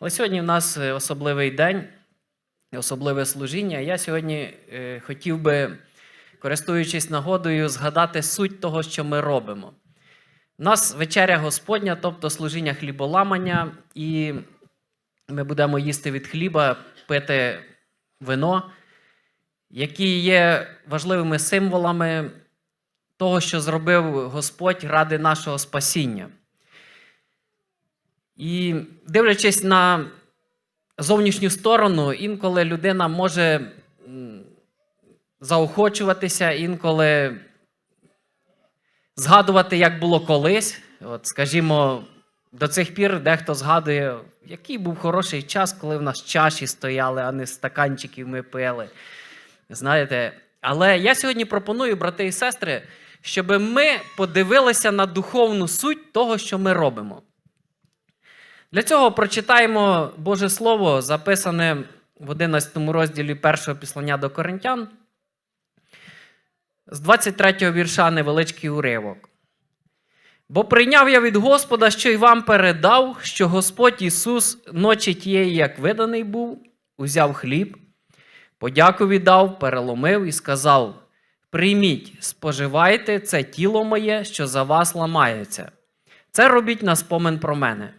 Але сьогодні в нас е, особливий день, особливе служіння. Я сьогодні е, хотів би, користуючись нагодою, згадати суть того, що ми робимо. У нас вечеря Господня, тобто служіння хліболамання, і ми будемо їсти від хліба, пити вино, які є важливими символами того, що зробив Господь ради нашого спасіння. І дивлячись на зовнішню сторону, інколи людина може заохочуватися, інколи згадувати, як було колись. От, скажімо, до цих пір дехто згадує, який був хороший час, коли в нас чаші стояли, а не стаканчиків ми пили. Знаєте, але я сьогодні пропоную, брати і сестри, щоб ми подивилися на духовну суть того, що ми робимо. Для цього прочитаємо Боже Слово, записане в 11 розділі першого післання до Коринтян. З 23 вірша невеличкий уривок. Бо прийняв я від Господа, що й вам передав, що Господь Ісус ночі тієї, як виданий був, узяв хліб, подяку віддав, переломив і сказав: Прийміть, споживайте це тіло моє, що за вас ламається. Це робіть на спомин про мене.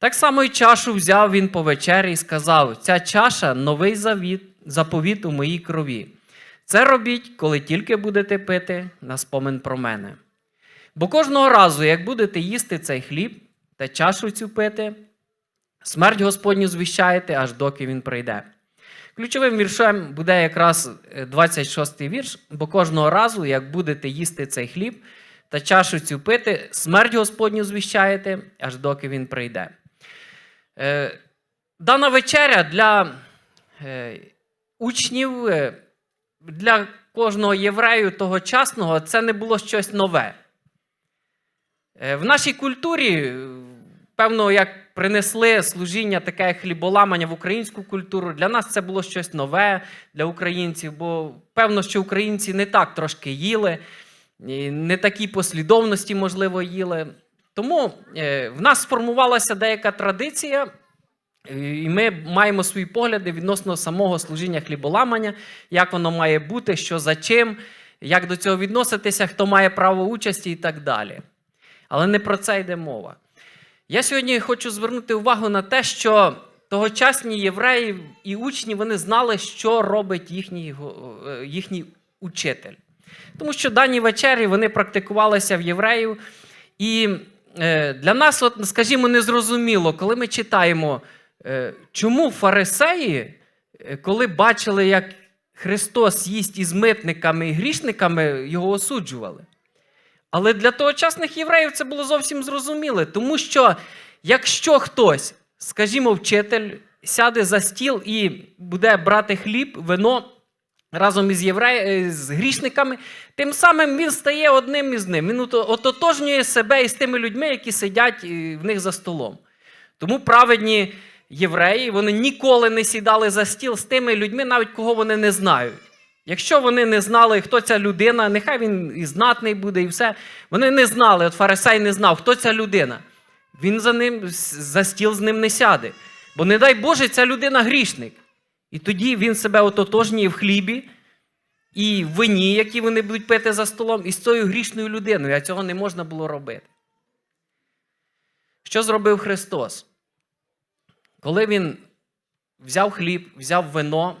Так само й чашу взяв він по вечері і сказав: Ця чаша новий завіт, заповіт у моїй крові. Це робіть, коли тільки будете пити на спомин про мене. Бо кожного разу, як будете їсти цей хліб та чашу цю пити, смерть Господню звіщаєте, аж доки він прийде. Ключовим віршем буде якраз 26 й вірш, бо кожного разу, як будете їсти цей хліб та чашу цю пити, смерть Господню звіщаєте, аж доки він прийде. Е, Дана вечеря для е, учнів, е, для кожного єврею тогочасного це не було щось нове. В нашій культурі, певно, як принесли служіння таке хліболамання в українську культуру, для нас це було щось нове для українців, бо певно, що українці не так трошки їли, не такій послідовності, можливо, їли. Тому е, в нас сформувалася деяка традиція, і ми маємо свої погляди відносно самого служіння хліболамання, як воно має бути, що за чим, як до цього відноситися, хто має право участі і так далі. Але не про це йде мова. Я сьогодні хочу звернути увагу на те, що тогочасні євреї і учні вони знали, що робить їхній, е, їхній учитель. Тому що дані вечері вони практикувалися в євреїв. І е, для нас, от, скажімо, незрозуміло, коли ми читаємо, е, чому фарисеї, е, коли бачили, як Христос їсть із митниками і грішниками, його осуджували. Але для тогочасних євреїв це було зовсім зрозуміло, тому що якщо хтось, скажімо, вчитель, сяде за стіл і буде брати хліб, вино разом із євреї, з грішниками, тим самим він стає одним із ним. Він ототожнює себе із тими людьми, які сидять е, в них за столом. Тому праведні євреї вони ніколи не сідали за стіл з тими людьми, навіть кого вони не знають. Якщо вони не знали, хто ця людина, нехай він і знатний буде, і все. Вони не знали, от фарисей не знав, хто ця людина. Він за ним за стіл з ним не сяде. Бо, не дай Боже, ця людина грішник. І тоді він себе ототожнює в хлібі і в вині, які вони будуть пити за столом, і з цією грішною людиною, а цього не можна було робити. Що зробив Христос? Коли він взяв хліб, взяв вино,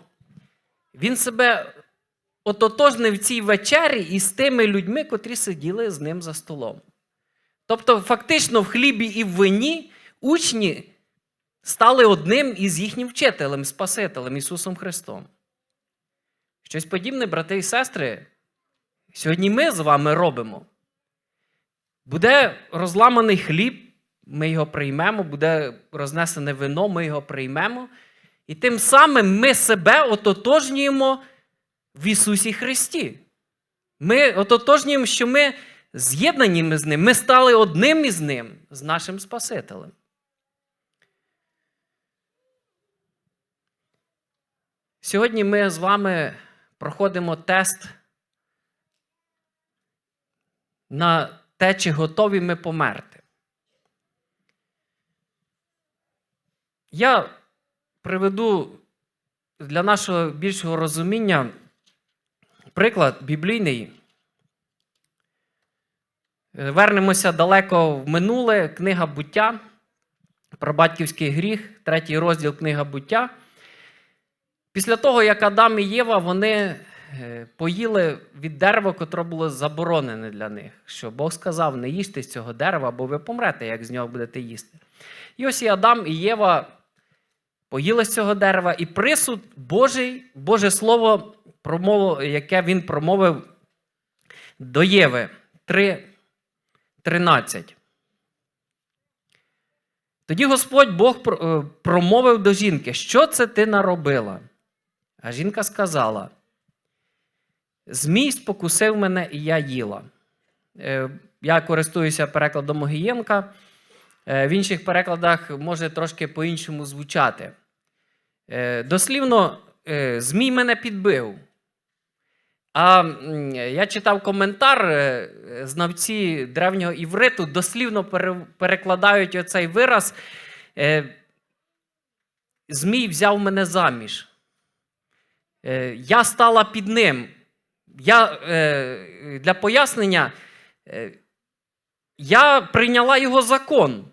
він себе ототожнив в цій вечері із тими людьми, котрі сиділи з ним за столом. Тобто, фактично, в хлібі і в вині учні стали одним із їхнім вчителем, Спасителем Ісусом Христом. Щось подібне, брати і сестри, сьогодні ми з вами робимо. Буде розламаний хліб, ми його приймемо, буде рознесене вино, ми його приймемо. І тим самим ми себе ототожнюємо в Ісусі Христі. Ми ототожнюємо, що ми з'єднані з Ним, ми стали одним із Ним, з нашим Спасителем. Сьогодні ми з вами проходимо тест на те, чи готові ми померти. Я приведу для нашого більшого розуміння приклад біблійний. Вернемося далеко в минуле, книга буття про батьківський гріх, третій розділ книга буття. Після того, як Адам і Єва вони е, поїли від дерева, котре було заборонене для них, що Бог сказав: не їжте з цього дерева, бо ви помрете, як з нього будете їсти. І ось і Адам і Єва поїли з цього дерева, і присуд Божий, Боже Слово, промов- яке він промовив до Єви 3.13. Тоді Господь Бог е, промовив до жінки, що це ти наробила? А жінка сказала: Змій спокусив мене, і я їла. Е, Я користуюся перекладом Огієнка. Е, В інших перекладах може трошки по-іншому звучати. Е, Дослівно, Змій мене підбив. А я читав коментар, знавці древнього івриту дослівно перекладають оцей вираз. Змій взяв мене заміж. Е, Я стала під ним. Я, е, Для пояснення, е, я прийняла його закон.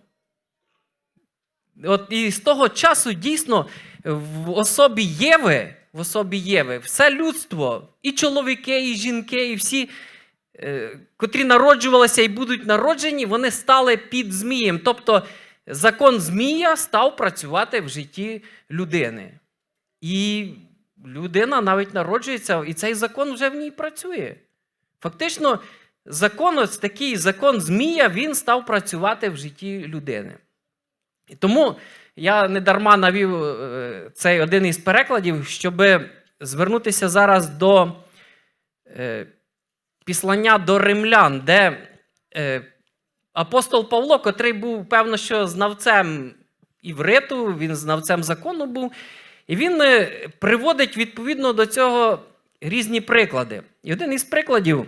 От і з того часу дійсно в особі Єви, в особі Єви, все людство, і чоловіки, і жінки, і всі, котрі народжувалися і будуть народжені, вони стали під Змієм. Тобто закон Змія став працювати в житті людини. І людина навіть народжується, і цей закон вже в ній працює. Фактично, закон, ось такий закон Змія, він став працювати в житті людини. І тому я не дарма навів е, цей один із перекладів, щоб звернутися зараз до е, післання до римлян, де е, апостол Павло, котрий був, певно, що знавцем івриту, він знавцем закону був, і він е, приводить відповідно до цього різні приклади. І один із прикладів,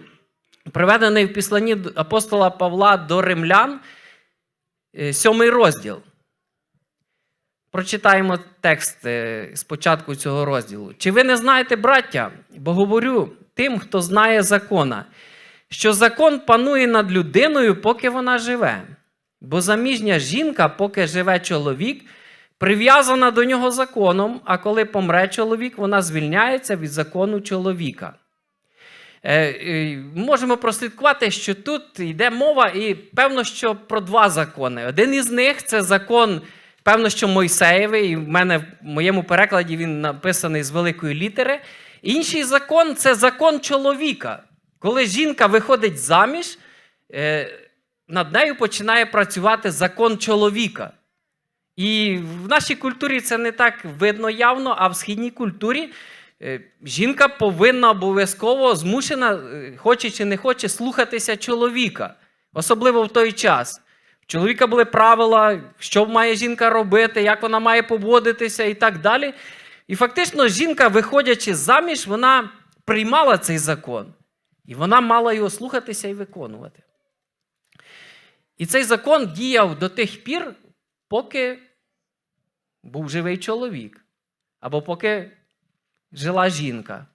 приведений в післанні апостола Павла до римлян, е, сьомий розділ. Прочитаємо текст е, з початку цього розділу. Чи ви не знаєте, браття, бо говорю тим, хто знає закона, що закон панує над людиною, поки вона живе. Бо заміжня жінка, поки живе чоловік, прив'язана до нього законом, а коли помре чоловік, вона звільняється від закону чоловіка. Е, е, Можемо прослідкувати, що тут йде мова, і певно, що про два закони. Один із них це закон, певно, що Мойсеєвий, і в мене в моєму перекладі він написаний з великої літери. Інший закон це закон чоловіка. Коли жінка виходить заміж, е, над нею починає працювати закон чоловіка. І в нашій культурі це не так видно явно, а в східній культурі е, жінка повинна обов'язково змушена, е, хоче чи не хоче, слухатися чоловіка, особливо в той час. У чоловіка були правила, що має жінка робити, як вона має поводитися і так далі. І фактично, жінка, виходячи заміж, вона приймала цей закон. І вона мала його слухатися і виконувати. І цей закон діяв до тих пір, поки був живий чоловік, або поки жила жінка.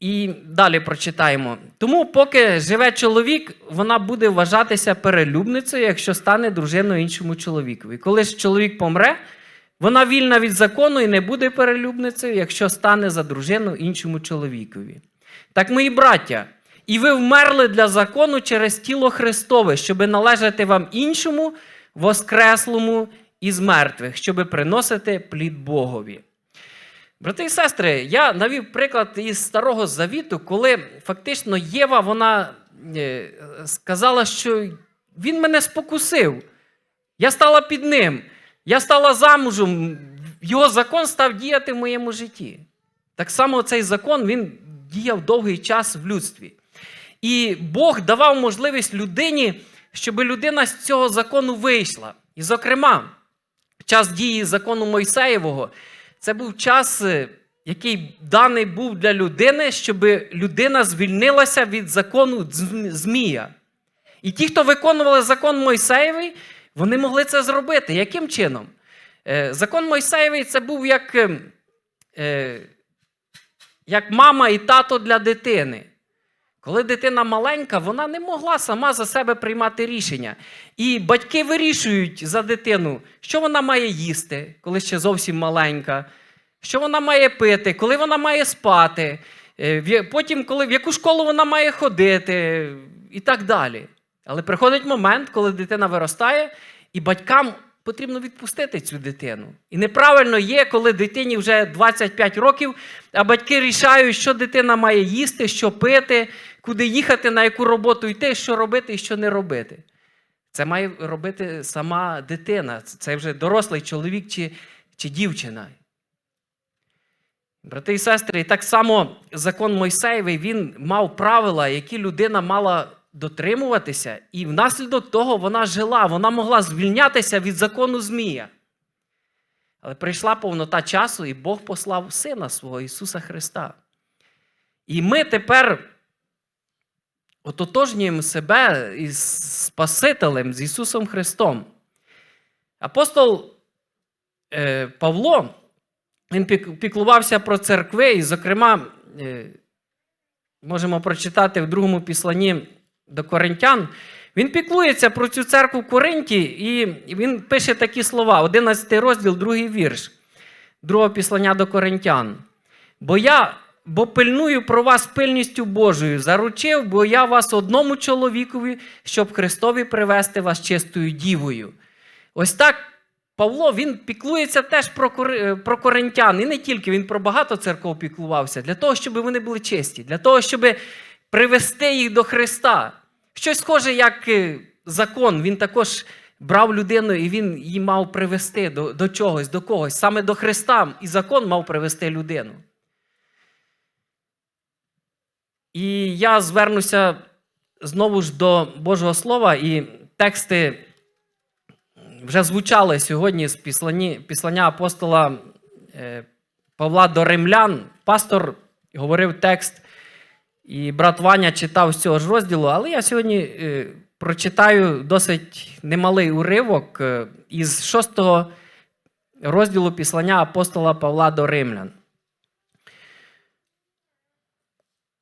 І далі прочитаємо. Тому, поки живе чоловік, вона буде вважатися перелюбницею, якщо стане дружиною іншому чоловікові. Коли ж чоловік помре, вона вільна від закону і не буде перелюбницею, якщо стане за дружину іншому чоловікові. Так, мої браття, і ви вмерли для закону через тіло Христове, щоби належати вам іншому, воскреслому із мертвих, щоби приносити плід Богові. Брати і сестри, я навів приклад із Старого Завіту, коли фактично Єва вона е, сказала, що він мене спокусив. Я стала під ним. Я стала замужем. Його закон став діяти в моєму житті. Так само цей закон він діяв довгий час в людстві. І Бог давав можливість людині, щоб людина з цього закону вийшла. І, зокрема, час дії закону Мойсеєвого це був час, е, який даний був для людини, щоб людина звільнилася від закону Змія. І ті, хто виконували закон Мойсеєвий, вони могли це зробити. Яким чином? Е, Закон Мойсеєвий це був як, е, е, як мама і тато для дитини. Коли дитина маленька, вона не могла сама за себе приймати рішення. І батьки вирішують за дитину, що вона має їсти, коли ще зовсім маленька, що вона має пити, коли вона має спати, е, потім, коли, в яку школу вона має ходити і так далі. Але приходить момент, коли дитина виростає, і батькам потрібно відпустити цю дитину. І неправильно є, коли дитині вже 25 років, а батьки рішають, що дитина має їсти, що пити, куди їхати, на яку роботу йти, що робити і що не робити. Це має робити сама дитина. Це вже дорослий чоловік чи, чи дівчина. Брати і сестри, і так само закон Мойсеєвий він мав правила, які людина мала дотримуватися, і внаслідок того вона жила, вона могла звільнятися від закону Змія. Але прийшла повнота часу, і Бог послав Сина свого Ісуса Христа. І ми тепер ототожнюємо себе із Спасителем, з Ісусом Христом. Апостол е, Павло він піклувався про церкви, і, зокрема, е, можемо прочитати в другому післанні до Коринтян. Він піклується про цю церкву в Коринті, і він пише такі слова: 11 розділ, другий вірш, другого післання до Коринтян. Бо я бо пильную про вас пильністю Божою, заручив, бо я вас одному чоловікові, щоб Христові привести вас чистою дівою. Ось так Павло він піклується теж про, е, про коринтян. І не тільки він про багато церков піклувався, для того, щоб вони були чисті, для того, щоб привести їх до Христа. Щось схоже, як е, закон, він також брав людину і він її мав привести до, до чогось, до когось. Саме до Христа і закон мав привести людину. І я звернуся знову ж до Божого Слова, і тексти вже звучали сьогодні з післання апостола е, Павла до римлян. Пастор говорив текст, і брат Ваня читав з цього ж розділу, але я сьогодні е, прочитаю досить немалий уривок е, із шостого розділу післання апостола Павла до римлян.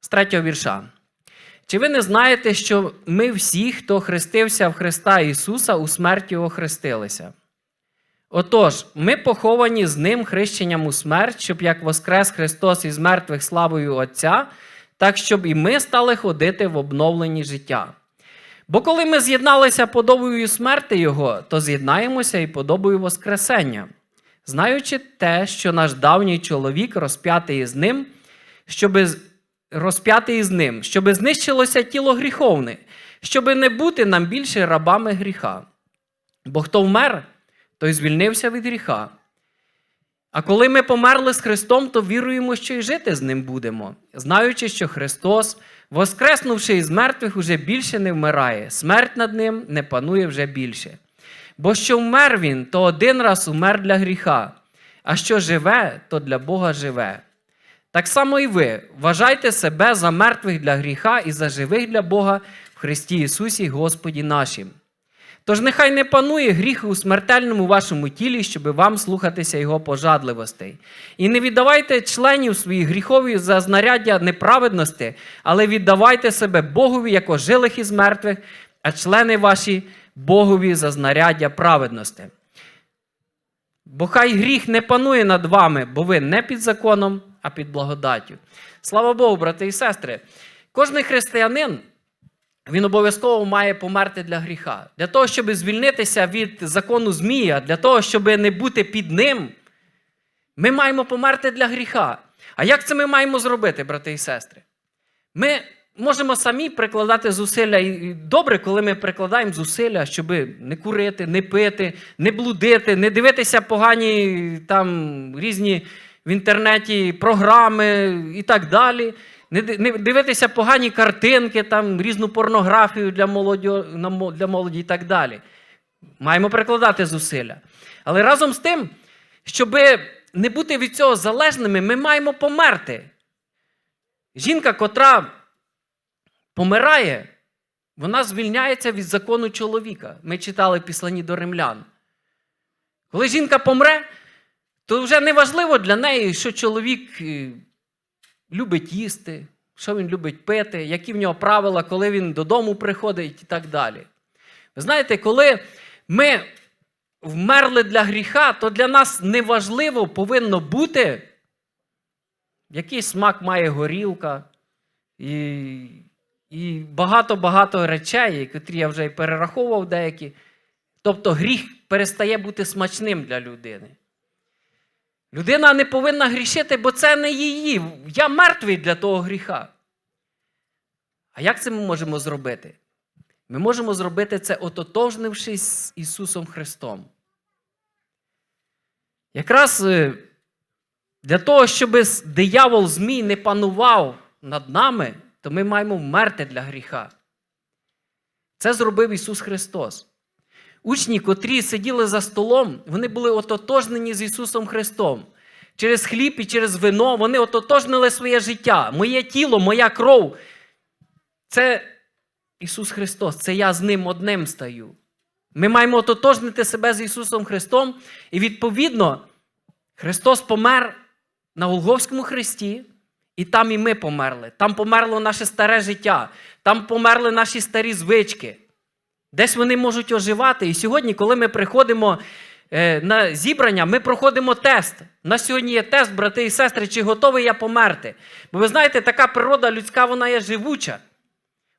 З третього вірша. Чи ви не знаєте, що ми всі, хто хрестився в Христа Ісуса, у смерті охрестилися? Отож, ми поховані з Ним хрещенням у смерть, щоб як воскрес Христос із мертвих славою Отця, так щоб і ми стали ходити в обновленні життя. Бо коли ми з'єдналися подобою смерти Його, то з'єднаємося і подобою Воскресення, знаючи те, що наш давній чоловік розп'ятий із ним, щоби з- розп'ятий із ним, щоби знищилося тіло гріховне, щоби не бути нам більше рабами гріха. Бо хто вмер, той звільнився від гріха. А коли ми померли з Христом, то віруємо, що й жити з ним будемо, знаючи, що Христос, воскреснувши із мертвих, уже більше не вмирає, смерть над ним не панує вже більше. Бо що вмер він, то один раз умер для гріха, а що живе, то для Бога живе. Так само і ви вважайте себе за мертвих для гріха і за живих для Бога в Христі Ісусі Господі нашим. Тож нехай не панує гріх у смертельному вашому тілі, щоби вам слухатися його пожадливостей. І не віддавайте членів своїх гріхові за знаряддя неправедності, але віддавайте себе Богові, як ожилих із мертвих, а члени ваші Богові за знаряддя праведності. Бо хай гріх не панує над вами, бо ви не під законом, а під благодаттю. Слава Богу, брати і сестри. Кожний християнин він обов'язково має померти для гріха. Для того, щоб звільнитися від закону Змія, для того, щоб не бути під ним, ми маємо померти для гріха. А як це ми маємо зробити, брати і сестри? Ми можемо самі прикладати зусилля. І добре, коли ми прикладаємо зусилля, щоб не курити, не пити, не блудити, не дивитися погані там різні в інтернеті програми і так далі. Не дивитися погані картинки, там різну порнографію для молоді, для молоді і так далі. Маємо прикладати зусилля. Але разом з тим, щоб не бути від цього залежними, ми маємо померти. Жінка, котра помирає, вона звільняється від закону чоловіка. Ми читали в післанні до римлян. Коли жінка помре, то вже не важливо для неї, що чоловік е, любить їсти, що він любить пити, які в нього правила, коли він додому приходить і так далі. Ви знаєте, коли ми вмерли для гріха, то для нас неважливо повинно бути, який смак має горілка, і, і багато-багато речей, які я вже і перераховував деякі. Тобто гріх перестає бути смачним для людини. Людина не повинна грішити, бо це не її. Я мертвий для того гріха. А як це ми можемо зробити? Ми можемо зробити це, ототожнившись з Ісусом Христом. Якраз е, для того, щоб диявол Змій не панував над нами, то ми маємо вмерти для гріха. Це зробив Ісус Христос. Учні, котрі сиділи за столом, вони були ототожнені з Ісусом Христом. Через хліб і через вино вони ототожнили своє життя. Моє тіло, моя кров. Це Ісус Христос, це я з Ним одним стаю. Ми маємо ототожнити себе з Ісусом Христом, і відповідно, Христос помер на Голговському хресті, і там і ми померли. Там померло наше старе життя, там померли наші старі звички. Десь вони можуть оживати. І сьогодні, коли ми приходимо е, на зібрання, ми проходимо тест. У нас сьогодні є тест, брати і сестри, чи готовий я померти. Бо ви знаєте, така природа людська, вона є живуча.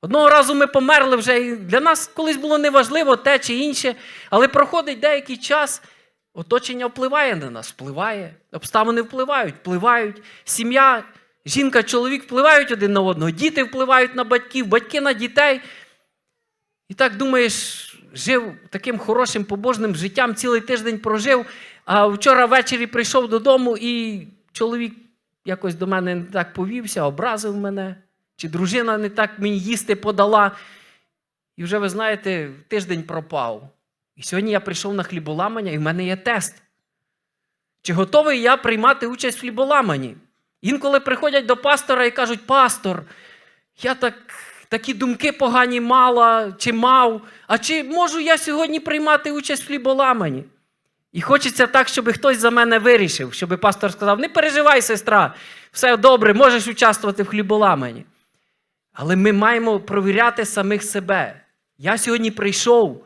Одного разу ми померли вже, і для нас колись було неважливо те чи інше, але проходить деякий час, оточення впливає на нас, впливає, обставини впливають, впливають, сім'я, жінка, чоловік впливають один на одного, діти впливають на батьків, батьки на дітей. І так думаєш, жив таким хорошим побожним життям, цілий тиждень прожив, а вчора ввечері прийшов додому, і чоловік якось до мене не так повівся, образив мене, чи дружина не так мені їсти подала. І вже, ви знаєте, тиждень пропав. І сьогодні я прийшов на хліболамання, і в мене є тест. Чи готовий я приймати участь в хліболаманні? Інколи приходять до пастора і кажуть: пастор, я так такі думки погані мала чи мав. А чи можу я сьогодні приймати участь в хліболаманні? І хочеться так, щоб хтось за мене вирішив, щоб пастор сказав: не переживай, сестра, все добре, можеш участвувати в хліболаманні. Але ми маємо провіряти самих себе. Я сьогодні прийшов,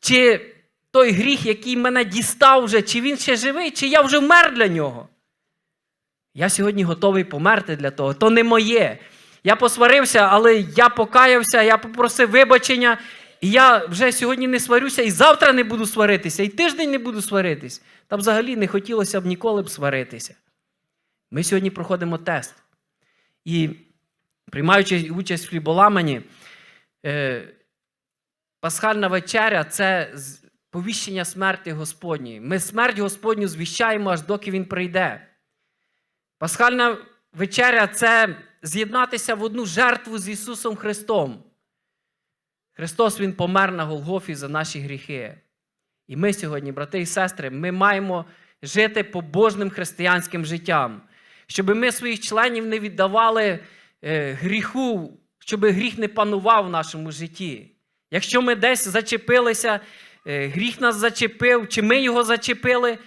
чи той гріх, який мене дістав вже, чи він ще живий, чи я вже вмер для нього. Я сьогодні готовий померти для того. То не моє. Я посварився, але я покаявся, я попросив вибачення, і я вже сьогодні не сварюся, і завтра не буду сваритися, і тиждень не буду сваритись. Та взагалі не хотілося б ніколи б сваритися. Ми сьогодні проходимо тест. І приймаючи участь в хліболамані, е, пасхальна вечеря це повіщення смерті Господньої. Ми смерть Господню звіщаємо, аж доки Він прийде. Пасхальна вечеря це з'єднатися в одну жертву з Ісусом Христом. Христос Він помер на Голгофі за наші гріхи. І ми сьогодні, брати і сестри, ми маємо жити побожним християнським життям, щоб ми своїх членів не віддавали е, гріху, щоб гріх не панував в нашому житті. Якщо ми десь зачепилися, е, гріх нас зачепив, чи ми його зачепили,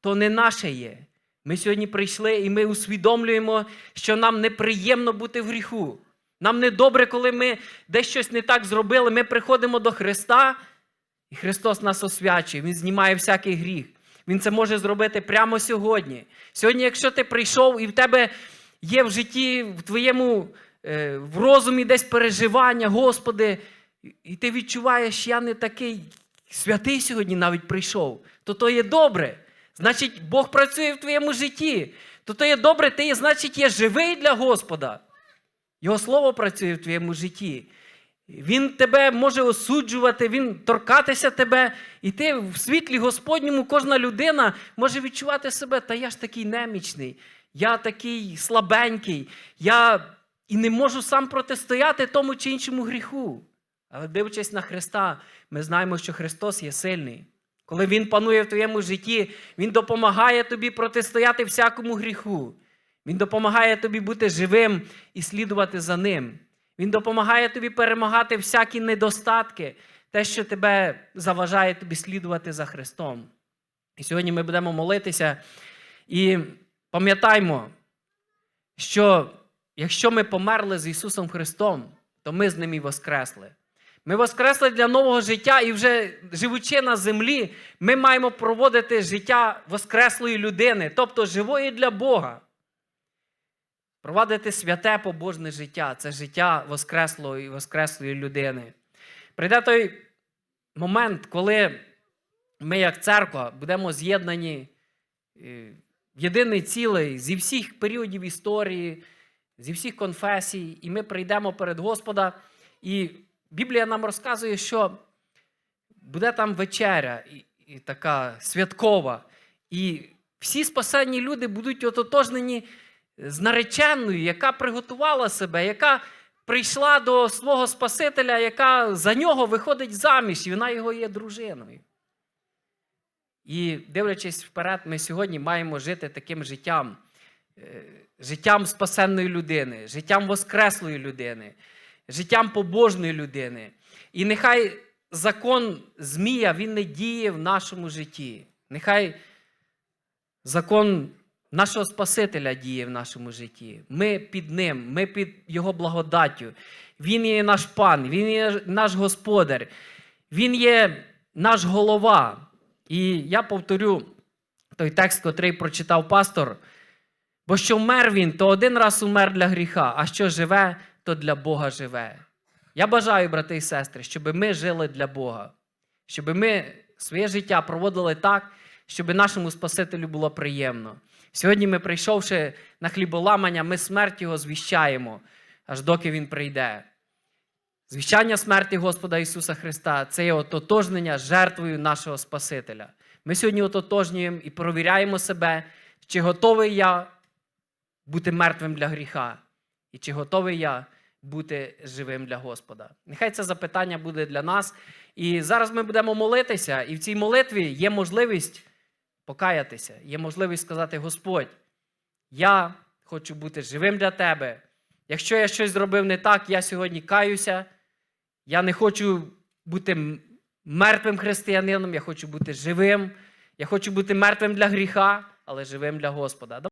то не наше є. Ми сьогодні прийшли і ми усвідомлюємо, що нам неприємно бути в гріху. Нам не добре, коли ми десь щось не так зробили. Ми приходимо до Христа, і Христос нас освячує, Він знімає всякий гріх. Він це може зробити прямо сьогодні. Сьогодні, якщо ти прийшов і в тебе є в житті, в твоєму е, в розумі десь переживання, Господи, і ти відчуваєш, я не такий святий сьогодні навіть прийшов, то то є добре. Значить, Бог працює в твоєму житті. То то є добре, ти, значить, є живий для Господа. Його слово працює в твоєму житті. Він тебе може осуджувати, він торкатися тебе, і ти в світлі Господньому, кожна людина може відчувати себе, та я ж такий немічний, я такий слабенький, я і не можу сам протистояти тому чи іншому гріху. Але дивлячись на Христа, ми знаємо, що Христос є сильний. Коли Він панує в твоєму житті, Він допомагає тобі протистояти всякому гріху. Він допомагає тобі бути живим і слідувати за ним. Він допомагає тобі перемагати всякі недостатки, те, що тебе заважає тобі слідувати за Христом. І сьогодні ми будемо молитися і пам'ятаймо, що якщо ми померли з Ісусом Христом, то ми з ним і воскресли. Ми воскресли для нового життя, і вже живучи на землі, ми маємо проводити життя воскреслої людини, тобто живої для Бога. Провадити святе побожне життя це життя воскреслої воскреслої людини. Прийде той момент, коли ми, як церква, будемо з'єднані е, в єдиний цілий зі всіх періодів історії, зі всіх конфесій, і ми прийдемо перед Господа. І Біблія нам розказує, що буде там вечеря і, і така святкова. І всі спасенні люди будуть ототожнені з нареченою, яка приготувала себе, яка прийшла до свого Спасителя, яка за нього виходить заміж, і вона його є дружиною. І дивлячись вперед, ми сьогодні маємо жити таким життям, е, життям спасенної людини, життям воскреслої людини, життям побожної людини. І нехай закон Змія він не діє в нашому житті. Нехай закон нашого Спасителя діє в нашому житті. Ми під ним, ми під Його благодаттю. Він є наш пан, Він є наш господар, Він є наш голова. І я повторю той текст, котрий прочитав пастор. Бо що вмер він, то один раз умер для гріха, а що живе, то для Бога живе. Я бажаю, брати і сестри, щоб ми жили для Бога, щоб ми своє життя проводили так, щоб нашому Спасителю було приємно. Сьогодні ми, прийшовши на хліболамання, ми смерть Його звіщаємо, аж доки Він прийде. Звіщання смерті Господа Ісуса Христа це є ототожнення жертвою нашого Спасителя. Ми сьогодні ототожнюємо і провіряємо себе, чи готовий я бути мертвим для гріха, і чи готовий я бути живим для Господа. Нехай це запитання буде для нас. І зараз ми будемо молитися, і в цій молитві є можливість покаятися, є можливість сказати: Господь, я хочу бути живим для Тебе. Якщо я щось зробив не так, я сьогодні каюся. Я не хочу бути мертвим християнином, я хочу бути живим. Я хочу бути мертвим для гріха, але живим для Господа.